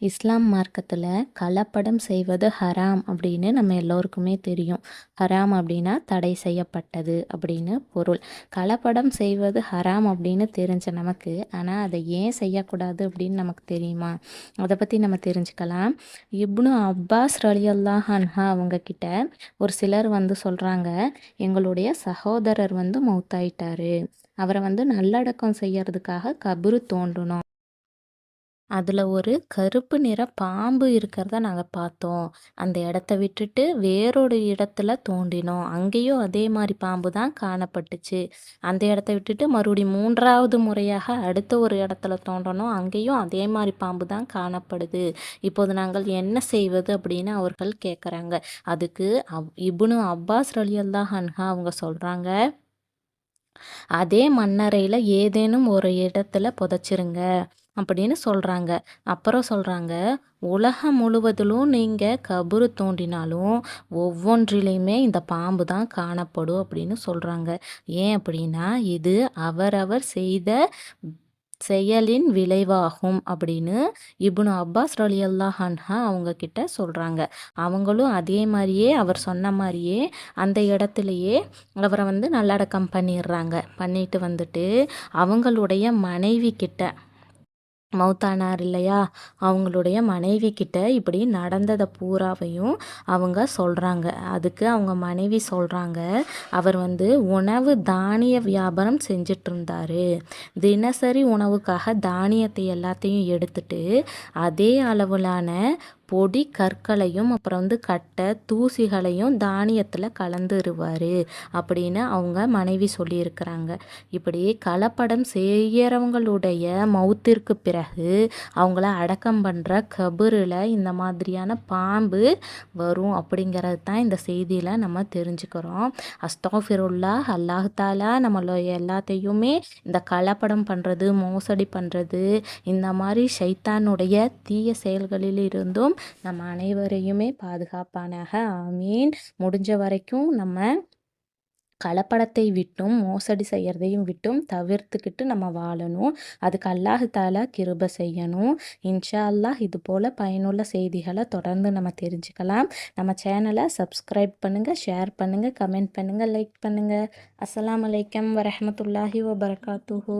இஸ்லாம் மார்க்கத்தில் கலப்படம் செய்வது ஹராம் அப்படின்னு நம்ம எல்லோருக்குமே தெரியும். ஹராம் அப்படின்னா தடை செய்யப்பட்டது அப்படின்னு பொருள். கலப்படம் செய்வது ஹராம் அப்படின்னு தெரிஞ்ச நமக்கு ஆனால் அதை ஏன் செய்யக்கூடாது அப்படின்னு நமக்கு தெரியுமா? அதை பற்றி நம்ம தெரிஞ்சுக்கலாம். இப்னு அப்பாஸ் ரலியல்லாஹ் அன்ஹா அவங்க கிட்ட ஒரு சிலர் வந்து சொல்கிறாங்க எங்களுடைய சகோதரர் வந்து மௌத்தாயிட்டாரு. அவரை வந்து நல்லடக்கம் செய்யறதுக்காக கபரு தோண்டணும் அதில் ஒரு கருப்பு நிற பாம்பு இருக்கிறத நாங்கள் பார்த்தோம். அந்த இடத்த விட்டுட்டு வேறொரு இடத்துல தோண்டினோம். அங்கேயும் அதே மாதிரி பாம்பு தான் காணப்பட்டுச்சு. அந்த இடத்த விட்டுட்டு மறுபடி மூன்றாவது முறையாக அடுத்த ஒரு இடத்துல தோண்டணும். அங்கேயும் அதே மாதிரி பாம்பு தான் காணப்படுது. இப்போது நாங்கள் என்ன செய்வது அப்படின்னு அவர்கள் கேட்குறாங்க அதுக்கு அவ் இபுனு அப்பாஸ் ரலியல்லா ஹன்ஹா அவங்க சொல்கிறாங்க அதே மண்ணறையில் ஏதேனும் ஒரு இடத்துல புதைச்சிருங்க. அப்படின்னு சொல்கிறாங்க அப்புறம் சொல்கிறாங்க உலகம் முழுவதிலும் நீங்கள் கபரு தோண்டினாலும் ஒவ்வொன்றிலையுமே இந்த பாம்பு தான் காணப்படும் அப்படின்னு சொல்கிறாங்க ஏன் அப்படின்னா இது அவரவர் செய்த செயலின் விளைவாகும் அப்படின்னு இப்னு அப்பாஸ் ரலியல்லாஹ் அன்ஹா அவங்க கிட்ட சொல்கிறாங்க அவங்களும் அதே மாதிரியே அவர் சொன்ன மாதிரியே அந்த இடத்துலையே அவரை வந்து நல்லடக்கம் பண்ணிடுறாங்க. பண்ணிட்டு வந்துட்டு அவங்களுடைய மனைவி கிட்ட மௌத்தானார் இல்லையா? அவங்களுடைய மனைவி கிட்ட இப்படி நடந்ததை பூராவையும் அவங்க சொல்கிறாங்க அதுக்கு அவங்க மனைவி சொல்கிறாங்க அவர் வந்து உணவு தானிய வியாபாரம் செஞ்சிட்டு இருந்தார் தினசரி உணவுக்காக தானியத்தை எல்லாத்தையும் எடுத்துட்டு அதே அளவிலான பொடி கற்களையும் அப்புறம் வந்து கட்டை தூசிகளையும் தானியத்தில் கலந்துருவார் அப்படின்னு அவங்க மனைவி சொல்லியிருக்கிறாங்க. இப்படி கலப்படம் செய்கிறவங்களுடைய மௌத்திற்கு பிறகு அவங்கள அடக்கம் பண்ணுற கபரில் இந்த மாதிரியான பாம்பு வரும் அப்படிங்கிறது தான் இந்த செய்தியில் நம்ம தெரிஞ்சுக்கிறோம். அஸ்தாஃபிருல்லா அல்லாஹாலா நம்மளோட எல்லாத்தையுமே இந்த கலப்படம் பண்ணுறது மோசடி பண்ணுறது இந்த மாதிரி சைத்தானுடைய தீய செயல்களில் இருந்தும் நம்ம அனைவரையுமே பாதுகாப்பானாக. ஆமீன். முடிஞ்ச வரைக்கும் நம்ம கலப்படத்தை விட்டும் மோசடி செய்கிறதையும் விட்டும் தவிர்த்துக்கிட்டு நம்ம வாழணும். அதுக்கு அல்லாஹு தாலா கிருப செய்யணும். இன்ஷா அல்லாஹ் இது போல் பயனுள்ள செய்திகளை தொடர்ந்து நம்ம தெரிஞ்சுக்கலாம். நம்ம சேனலை சப்ஸ்கிரைப் பண்ணுங்கள் ஷேர் பண்ணுங்கள் கமெண்ட் பண்ணுங்கள் லைக் பண்ணுங்கள் அஸ்லாம் வலைக்கம் வரமத்துல்லாஹி வபர்காத்துஹூ.